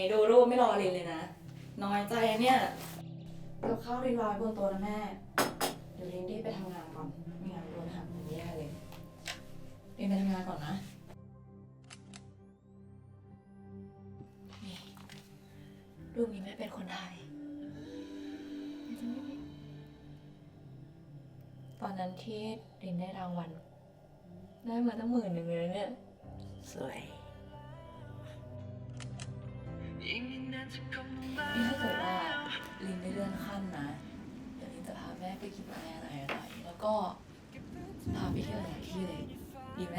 นี้ดูรูปไม่รอลินเลยนะ น้อยใจเนี่ยกับข้าวเรียบร้อยบนโต๊ะนะแม่ เดี๋ยวลินรีบไปทำงานก่อน ไม่งั้นโดนหักอย่างแย่เลยลินไปทำงานก่อนนะนี่รูปนี้แม่เป็นคนถ่ายตอนนั้นที่ลินได้รางวัลได้มาตั้งหมื่นหนึ่งเลยนะเนี่ย สวย นจะพาแม่ไปกินอะไรอะไร แล้วก็พาไปเที่ยวหลายที่เลยดีไหม